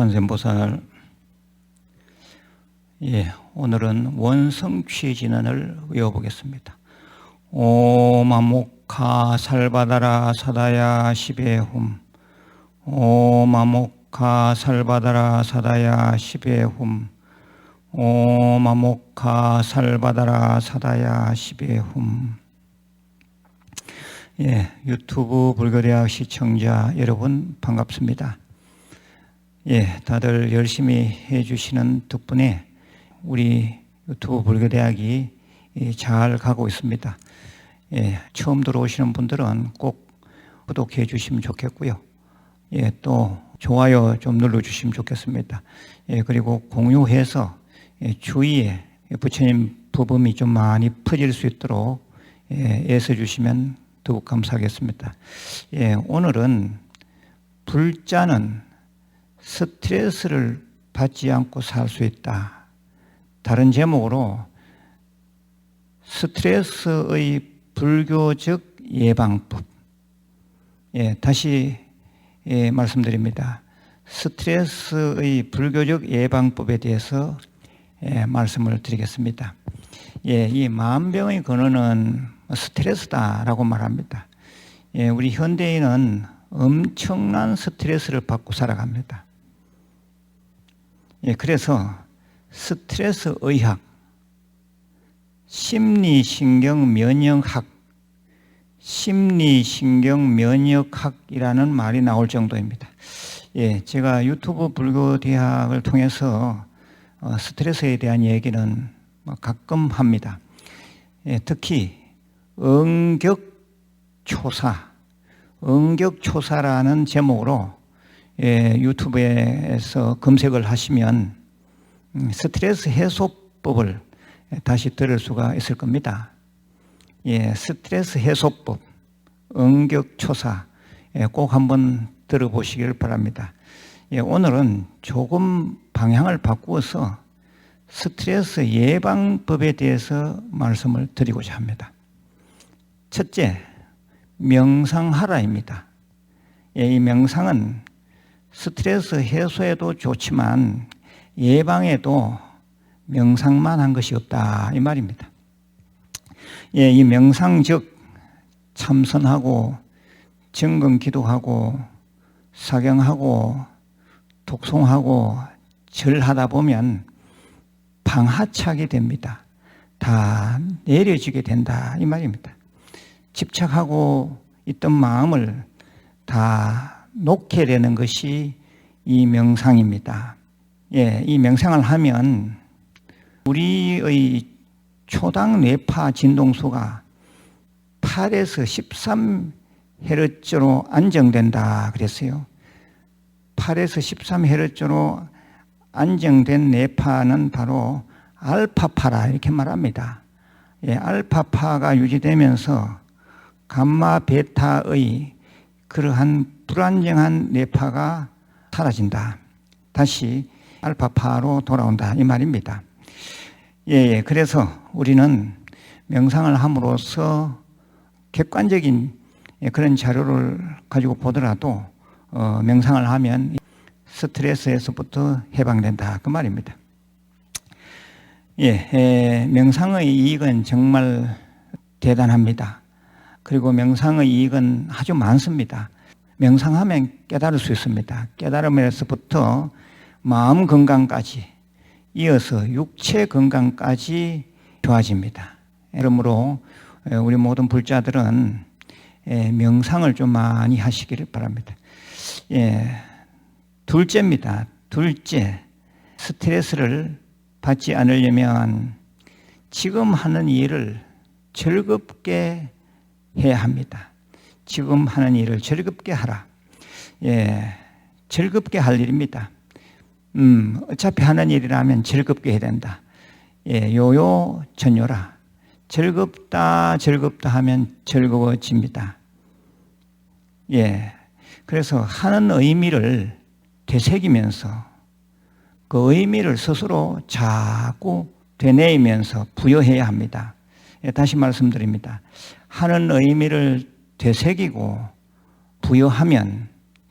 관세음보살 예, 오늘은 원성취 진언을 외워보겠습니다. 오마목카 살바다라 사다야 시베훔 오마목카 살바다라 사다야 시베훔 오마목카 살바다라 사다야 시베훔 예, 유튜브 불교대학 시청자 여러분 반갑습니다. 예, 다들 열심히 해주시는 덕분에 우리 유튜브 불교대학이 예, 잘 가고 있습니다. 예, 처음 들어오시는 분들은 꼭 구독해 주시면 좋겠고요. 예, 또 좋아요 좀 눌러 주시면 좋겠습니다. 예, 그리고 공유해서 예, 주위에 부처님 부범이 좀 많이 퍼질 수 있도록 예, 애써 주시면 더욱 감사하겠습니다. 예, 오늘은 불자는 스트레스를 받지 않고 살 수 있다. 다른 제목으로 스트레스의 불교적 예방법. 예, 다시 예, 말씀드립니다. 스트레스의 불교적 예방법에 대해서 예, 말씀을 드리겠습니다. 예, 이 마음병의 근원은 스트레스다라고 말합니다. 예, 우리 현대인은 엄청난 스트레스를 받고 살아갑니다. 예, 그래서 스트레스 의학, 심리신경 면역학, 심리신경 면역학이라는 말이 나올 정도입니다. 예, 제가 유튜브 불교 대학을 통해서 어, 스트레스에 대한 얘기는 뭐 가끔 합니다. 예, 특히 응격초사, 응격초사라는 제목으로 예, 유튜브에서 검색을 하시면 음, 스트레스 해소법을 다시 들을 수가 있을 겁니다. 예, 스트레스 해소법, 응격초사 예, 꼭 한번 들어보시길 바랍니다. 예, 오늘은 조금 방향을 바꾸어서 스트레스 예방법에 대해서 말씀을 드리고자 합니다. 첫째, 명상하라입니다. 예, 이 명상은 스트레스 해소에도 좋지만 예방에도 명상만 한 것이 없다 이 말입니다. 예, 이 명상 즉 참선하고 정금 기도하고 사경하고 독송하고 절하다 보면 방하차게 됩니다. 다 내려지게 된다 이 말입니다. 집착하고 있던 마음을 다 놓게 되는 것이 이 명상입니다. 예, 이 명상을 하면 우리의 초당 뇌파 진동수가 8에서 13 헤르츠로 안정된다 그랬어요. 8에서 13 헤르츠로 안정된 뇌파는 바로 알파파라 이렇게 말합니다. 예, 알파파가 유지되면서 감마 베타의 그러한 불안정한 뇌파가 사라진다. 다시 알파파로 돌아온다 이 말입니다. 예, 예, 그래서 우리는 명상을 함으로써 객관적인 그런 자료를 가지고 보더라도 어, 명상을 하면 스트레스에서부터 해방된다 그 말입니다. 예, 예, 명상의 이익은 정말 대단합니다. 그리고 명상의 이익은 아주 많습니다. 명상하면 깨달을 수 있습니다. 깨달음에서부터 마음 건강까지 이어서 육체 건강까지 좋아집니다. 그러므로 우리 모든 불자들은 명상을 좀 많이 하시기를 바랍니다. 예, 둘째입니다. 둘째, 스트레스를 받지 않으려면 지금 하는 일을 즐겁게 해야 합니다. 지금 하는 일을 즐겁게 하라. 예, 즐겁게 할 일입니다. 음, 어차피 하는 일이라면 즐겁게 해야 된다. 예, 요요 전요라. 즐겁다, 즐겁다 하면 즐거워집니다. 예. 그래서 하는 의미를 되새기면서 그 의미를 스스로 자꾸 되뇌이면서 부여해야 합니다. 예, 다시 말씀드립니다. 하는 의미를 되새기고 부여하면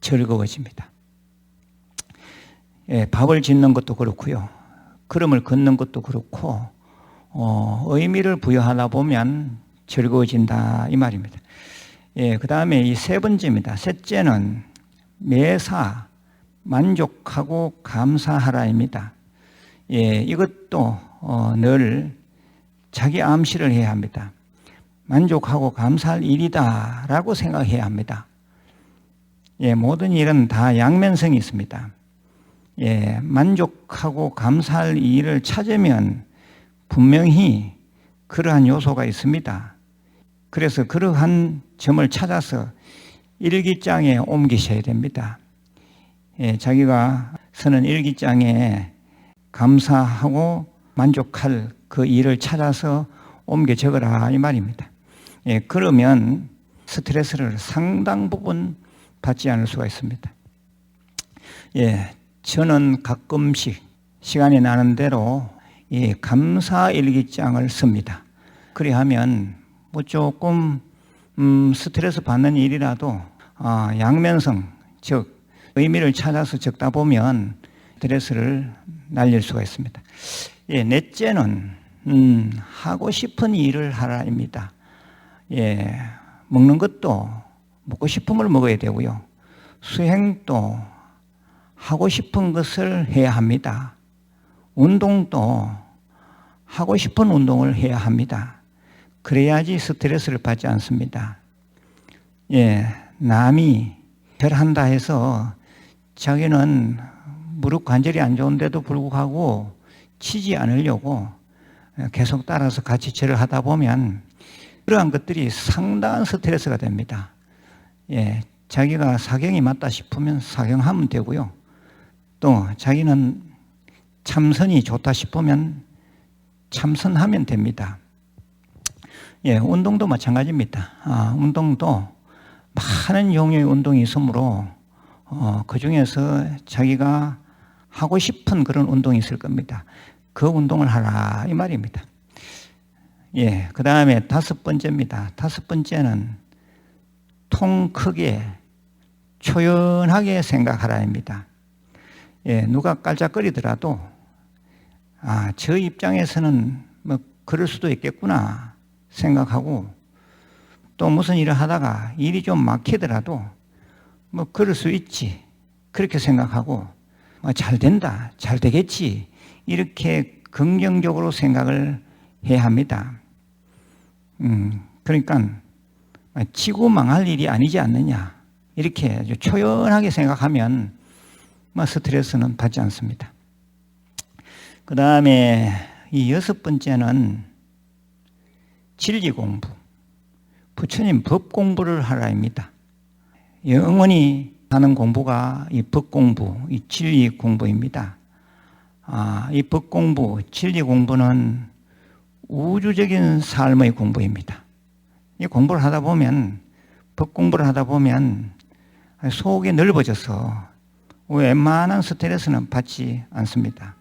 즐거워집니다. 예, 밥을 짓는 것도 그렇고요. 걸음을 걷는 것도 그렇고 어, 의미를 부여하다 보면 즐거워진다 이 말입니다. 예, 그 다음에 이 세 번째입니다. 셋째는 매사 만족하고 감사하라입니다. 예, 이것도 어, 늘 자기 암시를 해야 합니다. 만족하고 감사할 일이다라고 생각해야 합니다. 예, 모든 일은 다 양면성이 있습니다. 예, 만족하고 감사할 일을 찾으면 분명히 그러한 요소가 있습니다. 그래서 그러한 점을 찾아서 일기장에 옮기셔야 됩니다. 예, 자기가 쓰는 일기장에 감사하고 만족할 그 일을 찾아서 옮겨 적어라 이 말입니다. 예, 그러면 스트레스를 상당 부분 받지 않을 수가 있습니다. 예, 저는 가끔씩 시간이 나는 대로 이 감사 일기장을 씁니다. 그리하면 뭐 조금 음, 스트레스 받는 일이라도 아, 양면성 즉 의미를 찾아서 적다 보면 스트레스를 날릴 수가 있습니다. 예, 넷째는 음, 하고 싶은 일을 하라입니다. 예, 먹는 것도 먹고 싶음을 먹어야 되고요. 수행도 하고 싶은 것을 해야 합니다. 운동도 하고 싶은 운동을 해야 합니다. 그래야지 스트레스를 받지 않습니다. 예, 남이 절한다 해서 자기는 무릎 관절이 안 좋은데도 불구하고 치지 않으려고 계속 따라서 같이 절을 하다 보면 그러한 것들이 상당한 스트레스가 됩니다. 예, 자기가 사경이 맞다 싶으면 사경하면 되고요. 또 자기는 참선이 좋다 싶으면 참선하면 됩니다. 예, 운동도 마찬가지입니다. 아, 운동도 많은 종류의 운동이 있으므로 어, 그 중에서 자기가 하고 싶은 그런 운동이 있을 겁니다. 그 운동을 하라 이 말입니다. 예, 그 다음에 다섯 번째입니다. 다섯 번째는 통 크게 초연하게 생각하라입니다. 예, 누가 깔짝거리더라도 아, 저 입장에서는 뭐 그럴 수도 있겠구나 생각하고 또 무슨 일을 하다가 일이 좀 막히더라도 뭐 그럴 수 있지 그렇게 생각하고 뭐잘 된다 잘 되겠지 이렇게 긍정적으로 생각을 해야 합니다. 음, 그러니까 치고 망할 일이 아니지 않느냐 이렇게 초연하게 생각하면 뭐 스트레스는 받지 않습니다. 그 다음에 이 여섯 번째는 진리 공부. 부처님 법 공부를 하라입니다. 영원히 하는 공부가 이 법 공부, 이 진리 공부입니다. 아, 이 법 공부, 진리 공부는 우주적인 삶의 공부입니다. 이 공부를 하다 보면, 법 공부를 하다 보면 속이 넓어져서 웬만한 스트레스는 받지 않습니다.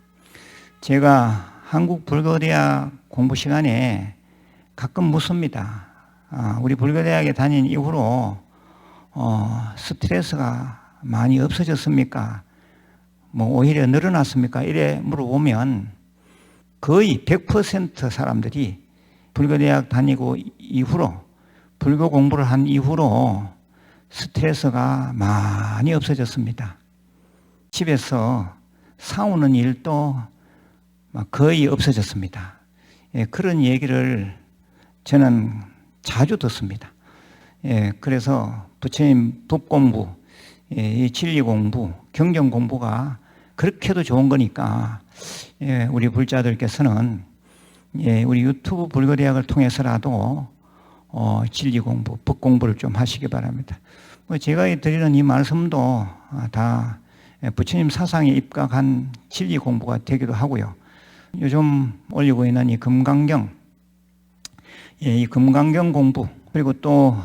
제가 한국 불교대학 공부 시간에 가끔 묻습니다. 아, 우리 불교대학에 다닌 이후로 어, 스트레스가 많이 없어졌습니까? 뭐 오히려 늘어났습니까? 이래 물어보면 거의 100% 사람들이 불교대학 다니고 이후로 불교 공부를 한 이후로 스트레스가 많이 없어졌습니다. 집에서 싸우는 일도 거의 없어졌습니다. 예, 그런 얘기를 저는 자주 듣습니다. 예, 그래서 부처님 법 공부, 예, 진리 공부, 경전 공부가 그렇게도 좋은 거니까 예, 우리 불자들께서는 예, 우리 유튜브 불교대학을 통해서라도 어, 진리 공부, 법 공부를 좀 하시기 바랍니다. 뭐 제가 드리는 이 말씀도 다 부처님 사상에 입각한 진리 공부가 되기도 하고요. 요즘 올리고 있는 이 금강경, 예, 이 금강경 공부, 그리고 또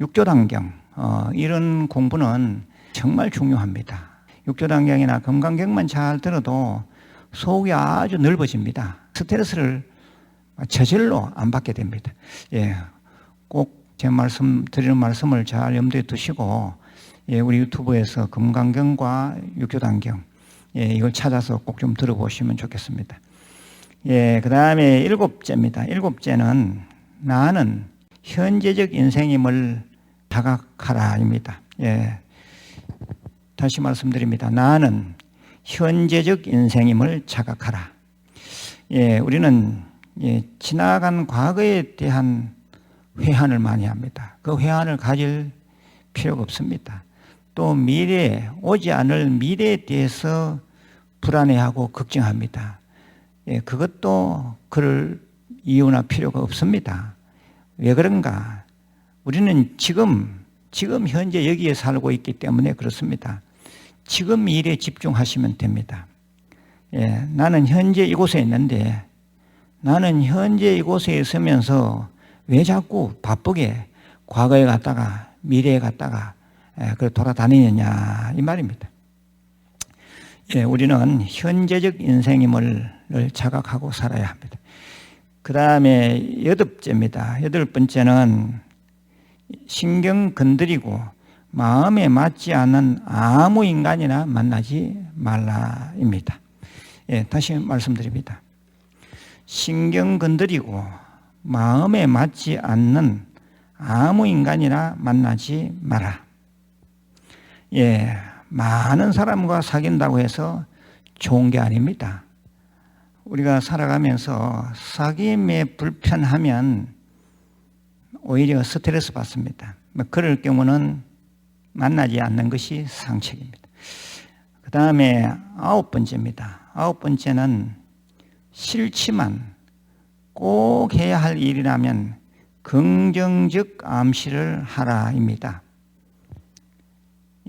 육조단경, 어, 이런 공부는 정말 중요합니다. 육조단경이나 금강경만 잘 들어도 속이 아주 넓어집니다. 스트레스를 저절로 안 받게 됩니다. 예, 꼭 제 말씀 드리는 말씀을 잘 염두에 두시고 예, 우리 유튜브에서 금강경과 육조단경 예, 이걸 찾아서 꼭 좀 들어보시면 좋겠습니다. 예, 그 다음에 일곱째입니다. 일곱째는 나는 현재적 인생임을 자각하라입니다. 예, 다시 말씀드립니다. 나는 현재적 인생임을 자각하라. 예, 우리는 예, 지나간 과거에 대한 회한을 많이 합니다. 그 회한을 가질 필요가 없습니다. 또 미래, 오지 않을 미래에 대해서 불안해하고 걱정합니다. 예, 그것도 그럴 이유나 필요가 없습니다. 왜 그런가? 우리는 지금, 지금 현재 여기에 살고 있기 때문에 그렇습니다. 지금 일에 집중하시면 됩니다. 예, 나는 현재 이곳에 있는데 나는 현재 이곳에 있으면서 왜 자꾸 바쁘게 과거에 갔다가 미래에 갔다가 예, 그 돌아다니느냐 이 말입니다. 예, 우리는 현재적 인생임을 자각하고 살아야 합니다. 그 다음에 여덟째입니다. 여덟 번째는 신경 건드리고 마음에 맞지 않는 아무 인간이나 만나지 말라입니다. 예, 다시 말씀드립니다. 신경 건드리고 마음에 맞지 않는 아무 인간이나 만나지 마라. 예, 많은 사람과 사귄다고 해서 좋은 게 아닙니다. 우리가 살아가면서 사귐에 불편하면 오히려 스트레스 받습니다. 뭐 그럴 경우는 만나지 않는 것이 상책입니다. 그 다음에 아홉 번째입니다. 아홉 번째는 싫지만 꼭 해야 할 일이라면 긍정적 암시를 하라입니다.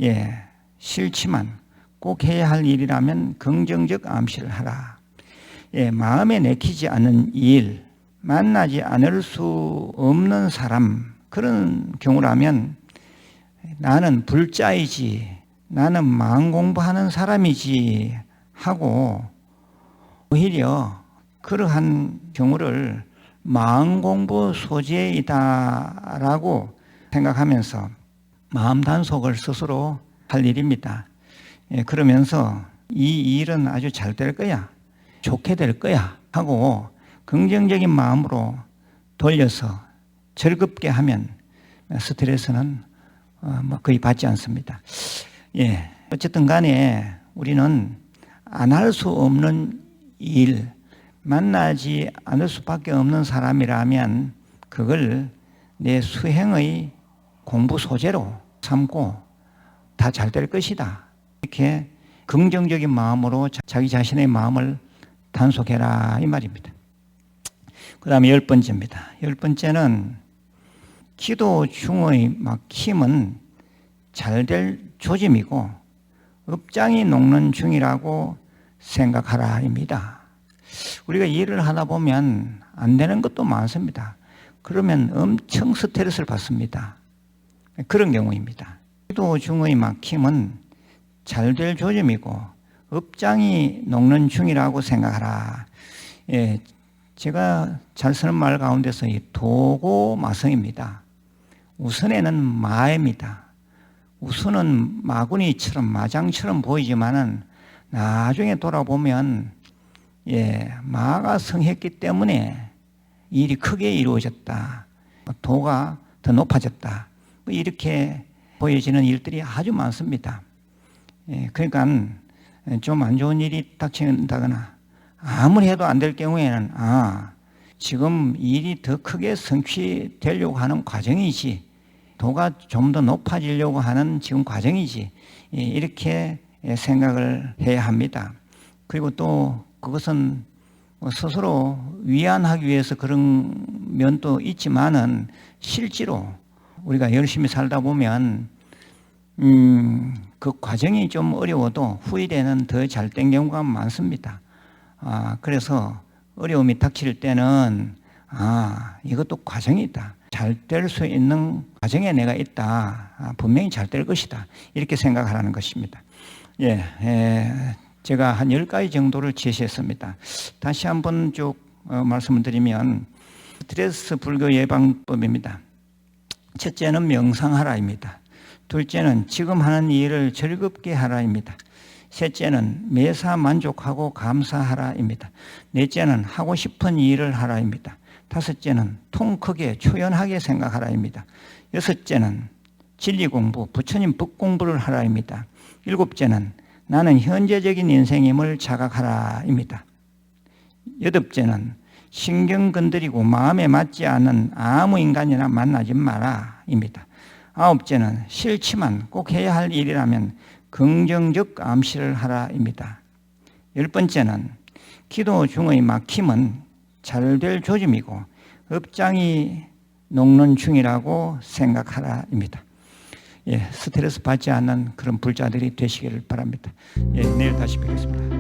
예, 싫지만 꼭 해야 할 일이라면 긍정적 암시를 하라. 예, 마음에 내키지 않는 일, 만나지 않을 수 없는 사람, 그런 경우라면 나는 불자이지, 나는 마음 공부하는 사람이지 하고 오히려 그러한 경우를 마음 공부 소재이다라고 생각하면서 마음 단속을 스스로 할 일입니다. 예, 그러면서 이 일은 아주 잘 될 거야. 좋게 될 거야. 하고 긍정적인 마음으로 돌려서 즐겁게 하면 스트레스는 어, 뭐 거의 받지 않습니다. 예. 어쨌든 간에 우리는 안 할 수 없는 일, 만나지 않을 수밖에 없는 사람이라면 그걸 내 수행의 공부 소재로 삼고 다 잘 될 것이다. 이렇게 긍정적인 마음으로 자기 자신의 마음을 단속해라 이 말입니다. 그 다음에 열 번째입니다. 열 번째는 기도 중의 막 힘은 잘 될 조짐이고 업장이 녹는 중이라고 생각하라입니다. 우리가 일을 하다 보면 안 되는 것도 많습니다. 그러면 엄청 스트레스를 받습니다. 그런 경우입니다. 기도 중의 막힘은 잘 될 조짐이고 업장이 녹는 중이라고 생각하라. 예, 제가 잘 쓰는 말 가운데서 이 도고 마성입니다. 우선에는 마입니다. 우선은 마구니처럼 마장처럼 보이지만은 나중에 돌아보면 예, 마가 성했기 때문에 일이 크게 이루어졌다. 도가 더 높아졌다. 뭐 이렇게 보여지는 일들이 아주 많습니다. 예, 그러니까 좀 안 좋은 일이 닥친다거나 아무리 해도 안 될 경우에는 아 지금 일이 더 크게 성취되려고 하는 과정이지 도가 좀 더 높아지려고 하는 지금 과정이지 예, 이렇게 생각을 해야 합니다. 그리고 또 그것은 뭐 스스로 위안하기 위해서 그런 면도 있지만은 실제로 우리가 열심히 살다 보면 음, 그 과정이 좀 어려워도 후일에는 더 잘 된 경우가 많습니다. 아, 그래서 어려움이 닥칠 때는 아, 이것도 과정이다. 잘 될 수 있는 과정에 내가 있다. 아, 분명히 잘 될 것이다. 이렇게 생각하라는 것입니다. 예, 예, 제가 한 10가지 정도를 제시했습니다. 다시 한번 쭉 어, 말씀을 드리면 스트레스 불교 예방법입니다. 첫째는 명상하라입니다. 둘째는 지금 하는 일을 즐겁게 하라입니다. 셋째는 매사 만족하고 감사하라입니다. 넷째는 하고 싶은 일을 하라입니다. 다섯째는 통 크게 초연하게 생각하라입니다. 여섯째는 진리 공부, 부처님 법 공부를 하라입니다. 일곱째는 나는 현재적인 인생임을 자각하라입니다. 여덟째는 신경 건드리고 마음에 맞지 않는 아무 인간이나 만나지 마라입니다. 아홉째는 싫지만 꼭 해야 할 일이라면 긍정적 암시를 하라입니다. 열 번째는 기도 중의 막힘은 잘 될 조짐이고 업장이 녹는 중이라고 생각하라입니다. 예, 스트레스 받지 않는 그런 불자들이 되시기를 바랍니다. 예, 내일 다시 뵙겠습니다.